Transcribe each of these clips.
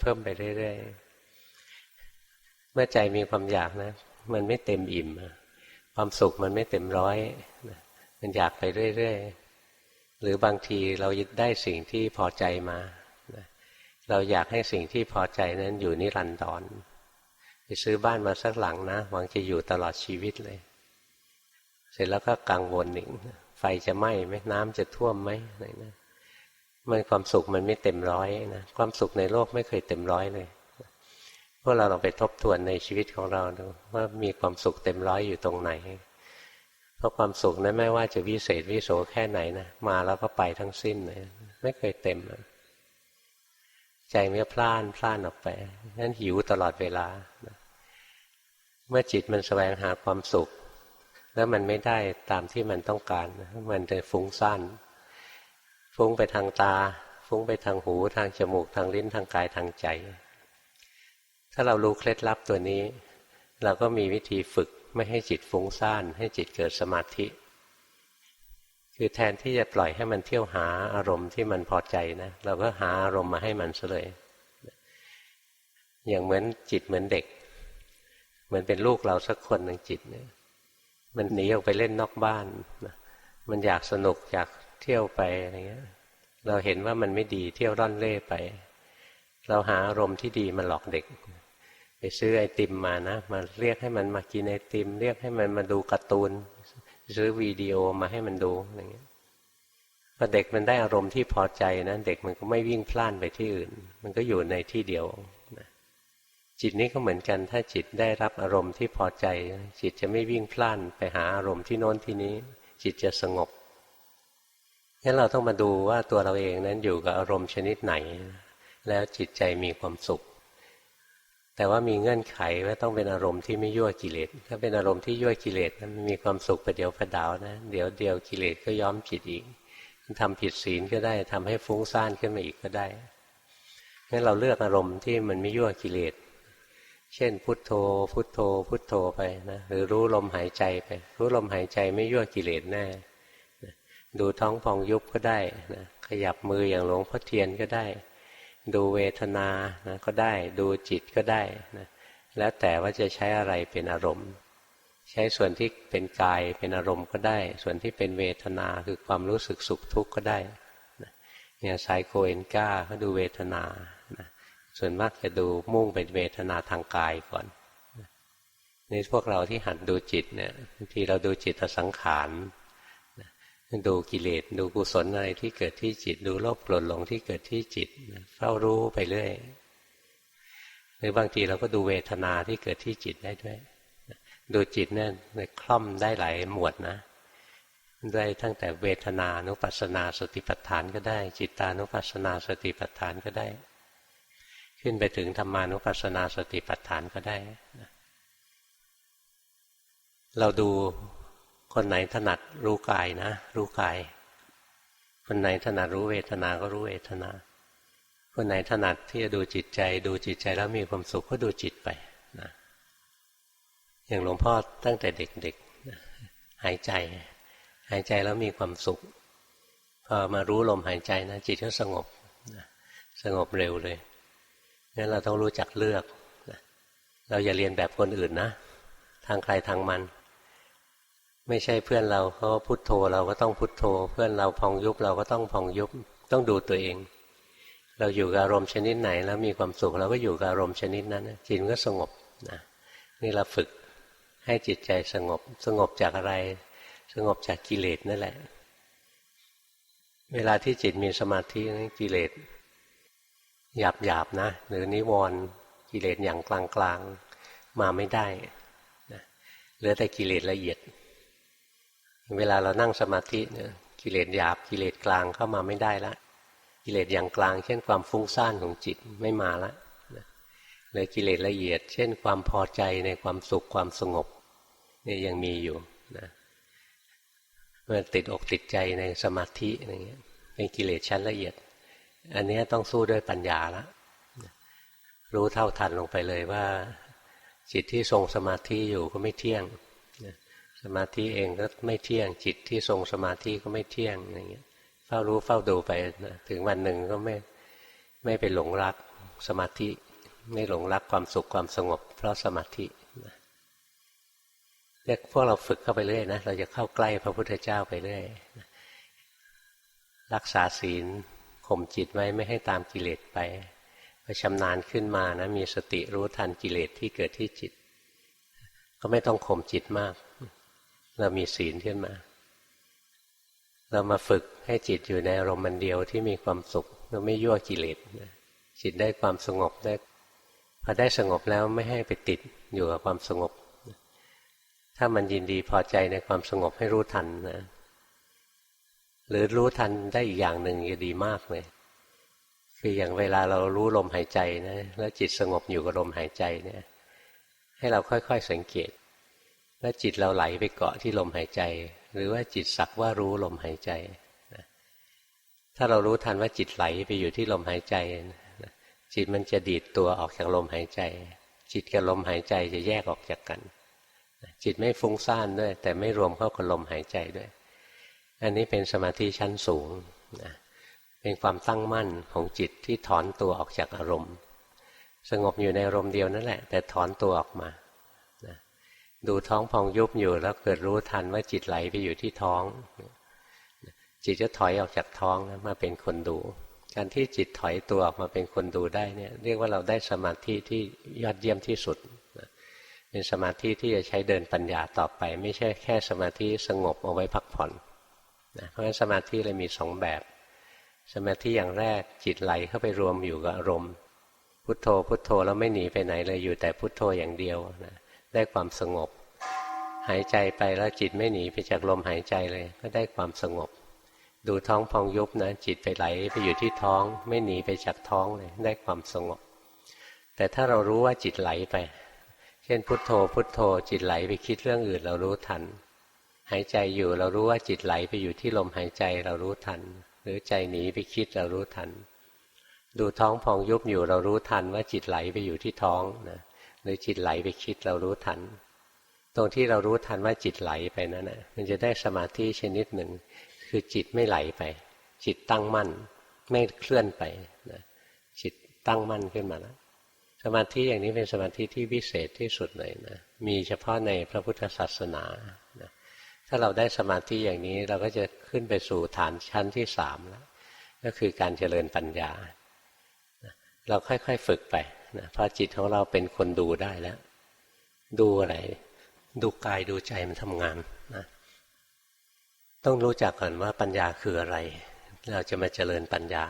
เพิ่มไปเรื่อยๆ เมื่อใจมีความอยากนะ มันไม่เต็มอิ่ม ความสุขมันไม่เต็มร้อย มันอยากไปเรื่อยๆ หรือบางทีเราได้สิ่งที่พอใจมา เราอยากให้สิ่งที่พอใจนั้นอยู่นิรันดรไปซื้อบ้านมาสักหลังนะ หวังจะอยู่ตลอดชีวิตเลย เสร็จแล้วก็กังวลหนึ่งไฟจะไหม้ไหมน้ำจะท่วมไหมอะไรนะ มันความสุขมันไม่เต็มร้อยนะความสุขในโลกไม่เคยเต็มร้อยเลยพวกเราลองไปทบทวนในชีวิตของเราดูว่ามีความสุขเต็มร้อยอยู่ตรงไหน เพราะความสุขนั้นไม่ว่าจะวิเศษวิโสแค่ไหนนะมาแล้วก็ไปทั้งสิ้นเลยไม่เคยเต็มใจมันพล่านพล่านออกไปนั้นหิวตลอดเวลาเมื่อจิตมันแสวงหาความสุข แล้วมันไม่ได้ตามที่มันต้องการมันจะฟุ้งซ่าน ฟุ้งไปทางตา ฟุ้งไปทางหู ทางจมูก ทางลิ้น ทางกาย ทางใจ ถ้าเรารู้เคล็ดลับตัวนี้ เราก็มีวิธีฝึกไม่ให้จิตฟุ้งซ่าน ให้จิตเกิดสมาธิ คือแทนที่จะปล่อยให้มันเที่ยวหาอารมณ์ที่มันพอใจนะ เราก็หาอารมณ์มาให้มันซะเลย อย่างเหมือนจิตเหมือนเด็ก เหมือนเป็นลูกเราสักคนหนึ่งจิตเนี่ย มันหนีออกไปเล่นนอกบ้านมันอยากสนุกอยาก เที่ยวไปอะไรเงี้ย เราเห็นว่ามันไม่ดีเที่ยวร่อนเล่ไป เราหาอารมณ์ที่ดีมาหลอกเด็ก ไปซื้อไอติมมานะ มาเรียกให้มันมากินไอติม เรียกให้มันมาดูการ์ตูน ซื้อวิดีโอมาให้มันดูอะไรเงี้ยพอเด็กมันได้อารมณ์ที่พอใจนะเด็กมันก็ไม่วิ่งพล่านไปที่อื่น มันก็อยู่ในที่เดียวจิตนี้ก็เหมือนกัน ถ้าจิตได้รับอารมณ์ที่พอใจ จิตจะไม่วิ่งพล่านไปหาอารมณ์ที่โน้นที่นี้ จิตจะสงบ งั้นเราต้องมาดูว่าตัวเราเองนั้นอยู่กับอารมณ์ชนิดไหน แล้วจิตใจมีความสุข แต่ว่ามีเงื่อนไขว่าต้องเป็นอารมณ์ที่ไม่ยั่วกิเลสถ้าเป็นอารมณ์ที่ยั่วกิเลสมันมีความสุขประเดียวประดาวนะ เดี๋ยวเดียวกิเลสก็ย้อมจิตอีกทำผิดศีลก็ได้ทำให้ฟุ้งซ่านขึ้นมาอีกก็ได้งั้นเราเลือกอารมณ์ที่มันไม่ยั่วกิเลสเช่น พุทโธ พุทโธ พุทโธไปนะหรือรู้ลมหายใจไป รู้ลมหายใจไม่ยั่วกิเลสแน่ ดูท้องพองยุบก็ได้นะขยับมืออย่างหลวงพ่อเทียนก็ได้ ดูเวทนานะก็ได้ ดูจิตก็ได้นะแล้วแต่ว่าจะใช้อะไรเป็นอารมณ์ ใช้ส่วนที่เป็นกายเป็นอารมณ์ก็ได้ ส่วนที่เป็นเวทนาคือความรู้สึกสุขทุกข์ก็ได้นะอย่างไซโคเอนก้าก็ดูเวทนานะส่วนมากจะดูมุ่งเป็นเวทนาทางกายก่อนในพวกเราที่หัดดูจิตเนี่ยบางทีเราดูจิตสังขาร ดูกิเลสดูกุศลอะไรที่เกิดที่จิต ดูโลภโกรธหลงที่เกิดที่จิตเฝ้ารู้ไปเรื่อยหรือบางทีเราก็ดูเวทนาที่เกิดที่จิตได้ด้วย ดูจิตเนี่ยคล่อมได้หลายหมวดนะ ได้ตั้งแต่เวทนานุปัสสนาสติปัฏฐานก็ได้ จิตานุปัสสนาสติปัฏฐานก็ได้ ขึ้นไปถึงธรรมานุปัสสนาสติปัฏฐานก็ได้ เราดู คนไหนถนัดรู้กายนะ รู้กาย คนไหนถนัดรู้เวทนา ก็รู้เวทนา คนไหนถนัดที่จะดูจิตใจ ดูจิตใจแล้วมีความสุขก็ดูจิตไปนะอย่างหลวงพ่อตั้งแต่เด็กๆหายใจ หายใจแล้วมีความสุข พอมารู้ลมหายใจนะจิตก็สงบสงบเร็วเลยงั้นเราต้องรู้จักเลือก เราอย่าเรียนแบบคนอื่นนะ ทางใครทางมัน ไม่ใช่เพื่อนเราเขาพุโทโธเราก็ต้องพุโทโธ เพื่อนเราพองยุบเราก็ต้องพองยุบต้องดูตัวเอง เราอยู่กับอารมณ์ชนิดไหน แล้วมีความสุขเราก็อยู่กับอารมณ์ชนิดนั้นจิตก็สงบนะนี่เราฝึกให้จิตใจสงบสงบจากอะไร สงบจากกิเลสนั่นแหละ เวลาที่จิตมีสมาธินกิเลสหยาบหยาบนะ หรือนิวรณ์กิเลสอย่างกลางกลางมาไม่ได้นะเหลือแต่กิเลสละเอียด เวลาเรานั่งสมาธิเนี่ยกิเลสหยาบกิเลสกลางเข้ามาไม่ได้ละกิเลสอย่างกลาง เช่นความฟุ้งซ่านของจิตไม่มาละหรือกิเลสละเอียด เช่น ความพอใจในความสุขความสงบเนี่ยังมีอยู่นะเมื่อติดอกติดใจในสมาธิอะไรเงี้ยเป็นกิเลสชั้นละเอียด อันนี้ต้องสู้ด้วยปัญญาละรู้เท่าทันลงไปเลยว่า จิตที่ทรงสมาธิอยู่ก็ไม่เที่ยง สมาธิเองก็ไม่เที่ยงจิตที่ทรงสมาธิก็ไม่เที่ยงอย่างเงี้ย เฝ้ารู้เฝ้าดูไปนะถึงวันหนึ่งก็ไม่ไม่ไปหลงรักสมาธิ ไม่หลงรักความสุขความสงบ เพราะสมาธิเนี่ยพวกเราฝึกเข้าไปเรื่อยนะเราจะเข้าใกล้พระพุทธเจ้าไปเรื่อยรักษาศีลข่มจิตไว้ไม่ให้ตามกิเลสไปพอชำนาญขึ้นมานะมีสติรู้ทันกิเลสที่เกิดที่จิต ก็ไม่ต้องข่มจิตมาก เรามีศีลขึ้นมา เรามาฝึกให้จิตอยู่ในอารมณ์มันเดียวที่มีความสุขเราไม่ยั่วกิเลสจิตได้ความสงบได้พอได้สงบแล้วไม่ให้ไปติดอยู่กับความสงบ ถ้ามันยินดีพอใจในความสงบให้รู้ทันนะหรือรู้ทันได้อีกอย่างหนึ่งจะดีมากเลยคืออย่างเวลาเรารู้ลมหายใจนะแล้วจิตสงบอยู่กับลมหายใจเนี่ย ให้เราค่อยๆสังเกต แล้วจิตเราไหลไปเกาะที่ลมหายใจ หรือว่าจิตสักว่ารู้ลมหายใจถ้าเรารู้ทันว่าจิตไหลไปอยู่ที่ลมหายใจจิตมันจะดีดตัวออกจากลมหายใจ จิตกับลมหายใจจะแยกออกจากกันจิตไม่ฟุ้งซ่านด้วย แต่ไม่รวมเข้ากับลมหายใจด้วย อันนี้เป็นสมาธิชั้นสูงนะเป็นความตั้งมั่นของจิตที่ถอนตัวออกจากอารมณ์ สงบอยู่ในอารมณ์เดียวนั่นแหละ แต่ถอนตัวออกมา ดูท้องพองยุบอยู่แล้วเกิดรู้ทันว่าจิตไหลไปอยู่ที่ท้อง จิตจะถอยออกจากท้องนะมาเป็นคนดู การที่จิตถอยตัวออกมาเป็นคนดูได้เนี่ยเรียกว่าเราได้สมาธิที่ยอดเยี่ยมที่สุดเป็นสมาธิที่จะใช้เดินปัญญาต่อไป ไม่ใช่แค่สมาธิสงบเอาไว้พักผ่อนนะเพราะฉะนั้นสมาธิเลยมีสองแบบ สมาธิอย่างแรกจิตไหลเข้าไปรวมอยู่กับอารมณ์ พุทโธพุทโธแล้วไม่หนีไปไหนเลยอยู่แต่พุทโธอย่างเดียวนะ ได้ความสงบ หายใจไปแล้วจิตไม่หนีไปจากลมหายใจเลย ก็ได้ความสงบ ดูท้องพองยุบนะจิตไปไหลไปอยู่ที่ท้อง ไม่หนีไปจากท้องเลย ได้ความสงบ แต่ถ้าเรารู้ว่าจิตไหลไป เช่นพุทโธ พุทโธ จิตไหลไปคิดเรื่องอื่นเรารู้ทัน หายใจอยู่เรารู้ว่าจิตไหลไปอยู่ที่ลมหายใจเรารู้ทัน หรือใจหนีไปคิดเรารู้ทัน ดูท้องพองยุบอยู่เรารู้ทันว่าจิตไหลไปอยู่ที่ท้องนะ หรือจิตไหลไปคิดเรารู้ทัน ตรงที่เรารู้ทันว่าจิตไหลไปนั่นนะมันจะได้สมาธิชนิดหนึ่ง คือจิตไม่ไหลไป จิตตั้งมั่น ไม่เคลื่อนไปนะจิตตั้งมั่นขึ้นมาแล้วสมาธิอย่างนี้เป็นสมาธิที่วิเศษที่สุดเลยนะมีเฉพาะในพระพุทธศาสนานะถ้าเราได้สมาธิอย่างนี้เราก็จะขึ้นไปสู่ฐานชั้นที่สามแล้วก็คือการเจริญปัญญา เราค่อยๆฝึกไป นะพอจิตของเราเป็นคนดูได้แล้ว ดูอะไร ดูกายดูใจมันทำงานนะต้องรู้จักก่อนว่าปัญญาคืออะไร เราจะมาเจริญปัญญา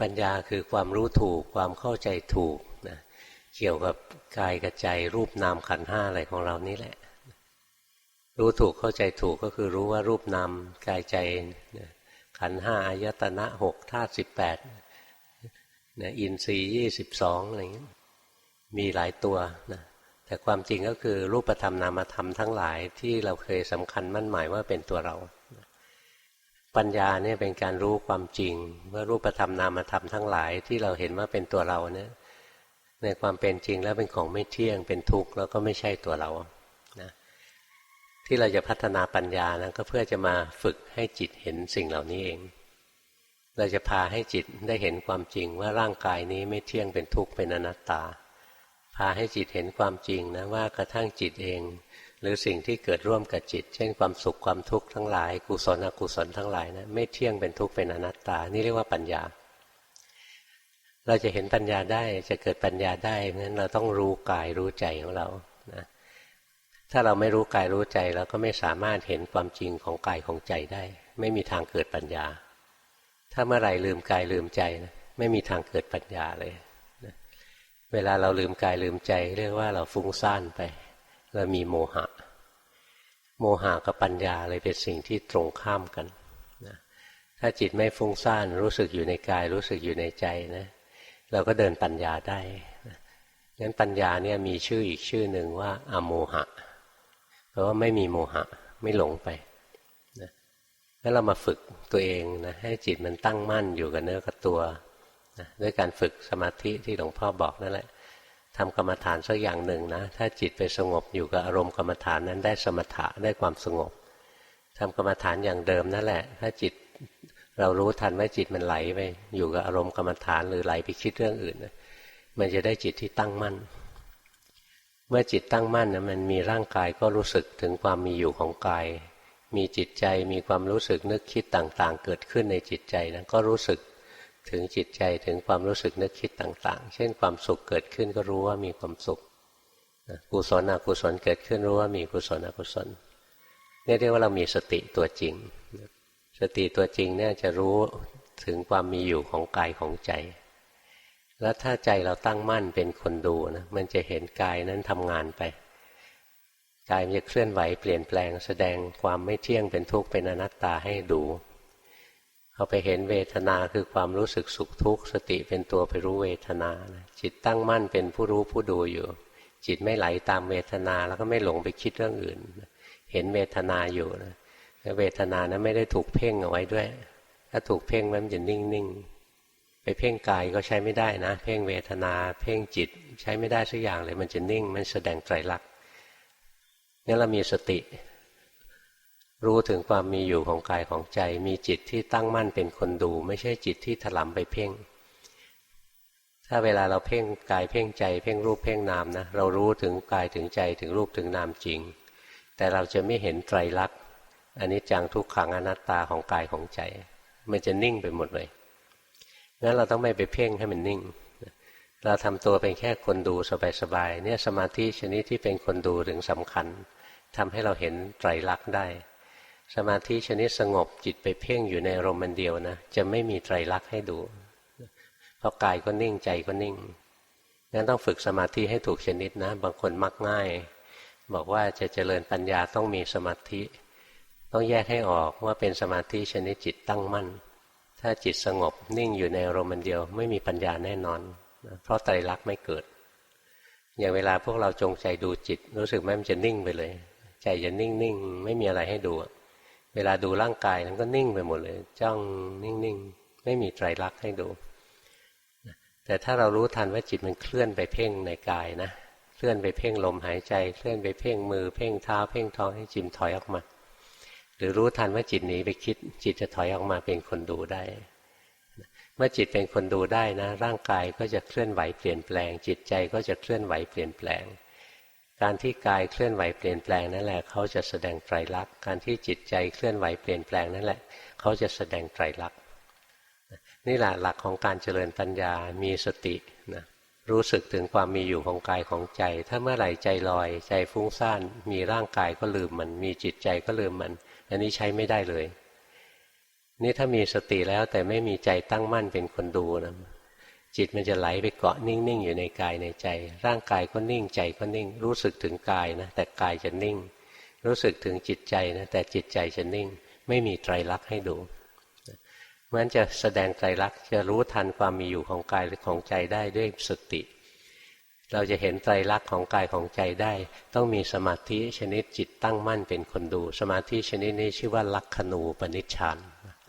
ปัญญาคือความรู้ถูก ความเข้าใจถูกนะเกี่ยวกับกายกับใจรูปนามขันห้าอะไรของเรานี่แหละ รู้ถูกเข้าใจถูกก็คือรู้ว่ารูปนามกายใจขันห้าอายตนะหกธาตุสิบแปด นะอินทรีย์ยี่สิบสองอะไรเงี้ยมีหลายตัวนะแต่ความจริงก็คือรูปธรรมนามธรรมทั้งหลายที่เราเคยสำคัญมั่นหมายว่าเป็นตัวเรา ปัญญาเนี่ยเป็นการรู้ความจริง ว่ารูปธรรมนามธรรมทั้งหลายที่เราเห็นว่าเป็นตัวเราเนี่ยในความเป็นจริงแล้วเป็นของไม่เที่ยงเป็นทุกข์แล้วก็ไม่ใช่ตัวเราที่เราจะพัฒนาปัญญานะก็เพื่อจะมาฝึกให้จิตเห็นสิ่งเหล่านี้เอง เราจะพาให้จิตได้เห็นความจริงว่าร่างกายนี้ไม่เที่ยงเป็นทุกข์เป็นอนัตตา พาให้จิตเห็นความจริงนะว่ากระทั่งจิตเอง หรือสิ่งที่เกิดร่วมกับจิต เช่นความสุขความทุกข์ทั้งหลาย กุศลอกุศลทั้งหลายนะไม่เที่ยงเป็นทุกข์เป็นอนัตตา นี่เรียกว่าปัญญา เราจะเห็นปัญญาได้จะเกิดปัญญาได้นั้นเราต้องรู้กายรู้ใจของเรานะถ้าเราไม่รู้กายรู้ใจเราก็ไม่สามารถเห็นความจริงของกายของใจได้ ไม่มีทางเกิดปัญญา ถ้าเมื่อไหร่ลืมกายลืมใจนะไม่มีทางเกิดปัญญาเลยนะเวลาเราลืมกายลืมใจ เรียกว่าเราฟุ้งซ่านไป เรามีโมหะ โมหะกับปัญญาเลยเป็นสิ่งที่ตรงข้ามกันนะถ้าจิตไม่ฟุ้งซ่านรู้สึกอยู่ในกาย รู้สึกอยู่ในใจนะเราก็เดินปัญญาได้งั้นปัญญาเนี่ยมีชื่ออีกชื่อหนึ่งว่าอโมหะ เพราะว่าไม่มีโมหะ ไม่หลงไป แล้วเรามาฝึกตัวเองนะให้จิตมันตั้งมั่นอยู่กับเนื้อกับตัวนะด้วยการฝึกสมาธิที่หลวงพ่อบอกนั่นแหละทำกรรมฐานสักอย่างหนึ่งนะ ถ้าจิตไปสงบอยู่กับอารมณ์กรรมฐานนั้นได้สมถะได้ความสงบทำกรรมฐานอย่างเดิมนั่นแหละ ถ้าจิตเรารู้ทันว่าจิตมันไหลไปอยู่กับอารมณ์กรรมฐานหรือไหลไปคิดเรื่องอื่นนะมันจะได้จิตที่ตั้งมั่น เมื่อจิตตั้งมั่นนะมันมีร่างกายก็รู้สึกถึงความมีอยู่ของกาย มีจิตใจมีความรู้สึกนึกคิดต่างๆ เกิดขึ้นในจิตใจนะก็รู้สึกถึงจิตใจถึงความรู้สึกนึกคิดต่าง ๆ เช่นความสุขเกิดขึ้นก็รู้ว่ามีความสุขกุศลอกุศลเกิดขึ้นรู้ว่ามีกุศลอกุศลนี่เรียกว่าเรามีสติตัวจริง สติตัวจริงเนี่ยจะรู้ถึงความมีอยู่ของกายของใจ แล้วถ้าใจเราตั้งมั่นเป็นคนดูนะมันจะเห็นกายนั้นทำงานไป กายมันจะเคลื่อนไหวเปลี่ยนแปลงแสดงความไม่เที่ยงเป็นทุกข์เป็นอนัตตาให้ดูพอไปเห็นเวทนาคือความรู้สึกสุขทุกข์สติเป็นตัวไปรู้เวทนาจิตตั้งมั่นเป็นผู้รู้ผู้ดูอยู่ จิตไม่ไหลตามเวทนาแล้วก็ไม่หลงไปคิดเรื่องอื่น เห็นเวทนาอยู่นะเวทนานะไม่ได้ถูกเพ่งเอาไว้ด้วย ถ้าถูกเพ่งมันจะนิ่งๆไปเพ่งกายก็ใช้ไม่ได้นะ เพ่งเวทนา เพ่งจิตใช้ไม่ได้สักอย่างเลยมันจะนิ่งมันแสดงไตรลักษณ นี่เรามีสติ รู้ถึงความมีอยู่ของกายของใจ มีจิตที่ตั้งมั่นเป็นคนดู ไม่ใช่จิตที่ถลำไปเพ่ง ถ้าเวลาเราเพ่งกายเพ่งใจ เพ่งรูปเพ่งนามนะเรารู้ถึงกายถึงใจถึงรูปถึงนามจริง แต่เราจะไม่เห็นไตรลักษณ์อันนี้จังทุกขังอนัตตาของกายของใจ มันจะนิ่งไปหมดเลยงั้นเราต้องไม่ไปเพ่งให้มันนิ่ง เราทำตัวเป็นแค่คนดูสบายๆเนี่ยสมาธิชนิดที่เป็นคนดูถึงสำคัญทำให้เราเห็นไตรลักษณ์ได้ สมาธิชนิดสงบจิตไปเพ่งอยู่ในอารมณ์มันเดียวนะจะไม่มีไตรลักษณ์ให้ดู เพราะกายก็นิ่งใจก็นิ่งงั้นต้องฝึกสมาธิให้ถูกชนิดนะ บางคนมักง่าย บอกว่าจะเจริญปัญญาต้องมีสมาธิ ต้องแยกให้ออกว่าเป็นสมาธิชนิดจิตตั้งมั่น ถ้าจิตสงบนิ่งอยู่ในอารมณ์เดียว ไม่มีปัญญาแน่นอน เพราะไตรลักษณ์ไม่เกิด อย่างเวลาพวกเราจงใจดูจิต รู้สึกไหมมันจะนิ่งไปเลย ใจจะนิ่งๆไม่มีอะไรให้ดู เวลาดูร่างกายมันก็นิ่งไปหมดเลย จ้องนิ่งๆไม่มีไตรลักษณ์ให้ดูแต่ถ้าเรารู้ทันว่าจิตมันเคลื่อนไปเพ่งในกายนะเคลื่อนไปเพ่งลมหายใจ เคลื่อนไปเพ่งมือเพ่งเท้าเพ่งท้องให้จิมถอยออกมา หรือรู้ทันว่าจิตหนีไปคิด จิตจะถอยออกมาเป็นคนดูได้ เมื่อจิตเป็นคนดูได้นะ ร่างกายก็จะเคลื่อนไหวเปลี่ยนแปลง จิตใจก็จะเคลื่อนไหวเปลี่ยนแปลง การที่กายเคลื่อนไหวเปลี่ยนแปลงนั่นแหละเขาจะแสดงไตรลักษณ์การที่จิตใจเคลื่อนไหวเปลี่ยนแปลงนั่นแหละเขาจะแสดงไตรลักษณ์นี่แหละหลักของการเจริญปัญญา มีสตินะรู้สึกถึงความมีอยู่ของกายของใจ ถ้าเมื่อไหร่ใจลอย ใจฟุ้งซ่าน มีร่างกายก็ลืมมัน มีจิตใจก็ลืมมัน อันนี้ใช้ไม่ได้เลย นี่ถ้ามีสติแล้วแต่ไม่มีใจตั้งมั่นเป็นคนดูนะจิตมันจะไหลไปเกาะนิ่งๆ อยู่ในกายในใจ ร่างกายก็นิ่งใจก็นิ่ง รู้สึกถึงกายนะแต่กายจะนิ่ง รู้สึกถึงจิตใจนะแต่จิตใจจะนิ่ง ไม่มีไตรลักษณ์ให้ดูเพราะฉะนั้นจะแสดงไตรลักษณ์จะรู้ทันความมีอยู่ของกายหรือของใจได้ด้วยสติ เราจะเห็นไตรลักษณ์ของกายของใจได้ ต้องมีสมาธิชนิดจิตตั้งมั่นเป็นคนดู สมาธิชนิดนี้ชื่อว่าลักขณูปนิชฌาน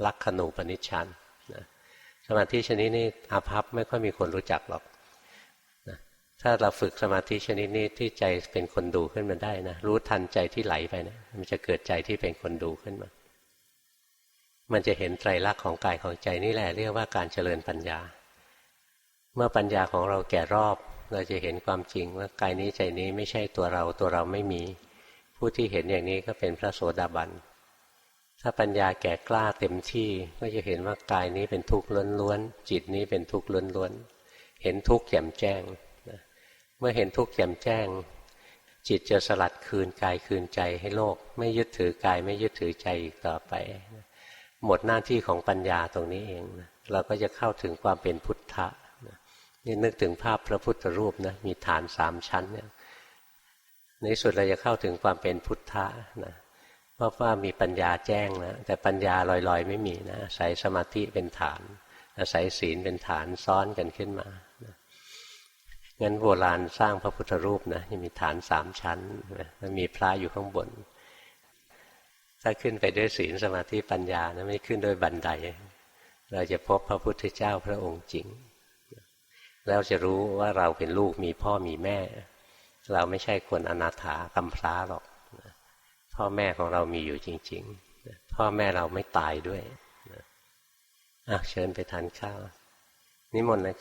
ลักขณูปนิชฌานสมาธิชนิดนี้อาภัพไม่ค่อยมีคนรู้จักหรอกนะถ้าเราฝึกสมาธิชนิดนี้ที่ใจเป็นคนดูขึ้นมาได้นะรู้ทันใจที่ไหลไปนะมันจะเกิดใจที่เป็นคนดูขึ้นมา มันจะเห็นไตรลักษณ์ของกายของใจนี่แหละเรียกว่าการเจริญปัญญา เมื่อปัญญาของเราแก่รอบเราจะเห็นความจริงว่ากายนี้ใจนี้ไม่ใช่ตัวเราตัวเราไม่มี ผู้ที่เห็นอย่างนี้ก็เป็นพระโสดาบัน ถ้าปัญญาแก่กล้าเต็มที่ก็จะเห็นว่ากายนี้เป็นทุกข์ล้วนๆจิตนี้เป็นทุกข์ล้วนๆเห็นทุกข์แจ่มแจ้งเมื่อเห็นทุกข์แจ่มแจ้ง จิตจะสลัดคืนกายคืนใจให้โลก ไม่ยึดถือกายไม่ยึดถือใจอีกต่อไป หมดหน้าที่ของปัญญาตรงนี้เองเราก็จะเข้าถึงความเป็นพุทธะนี่นึกถึงภาพพระพุทธรูปนะมีฐานสามชั้นเนี่ยในสุดเราจะเข้าถึงความเป็นพุทธะนะ เพราะว่ามีปัญญาแจ้งนะแต่ปัญญาลอยๆ ไม่มีนะใส่สมาธิเป็นฐาน อาศัยศีลเป็นฐานซ้อนกันขึ้นมางั้นโบราณสร้างพระพุทธรูปนะยังมีฐานสามชั้นมันมีพระอยู่ข้างบน ถ้าขึ้นไปด้วยศีลสมาธิปัญญานะไม่ขึ้นด้วยบันได เราจะพบพระพุทธเจ้าพระองค์จริง แล้วจะรู้ว่าเราเป็นลูกมีพ่อมีแม่ เราไม่ใช่คนอนาถากำพร้าหรอก พ่อแม่ของเรามีอยู่จริง ๆ พ่อแม่เราไม่ตายด้วยอะเชิญไปทานข้าวนิมนต์เลย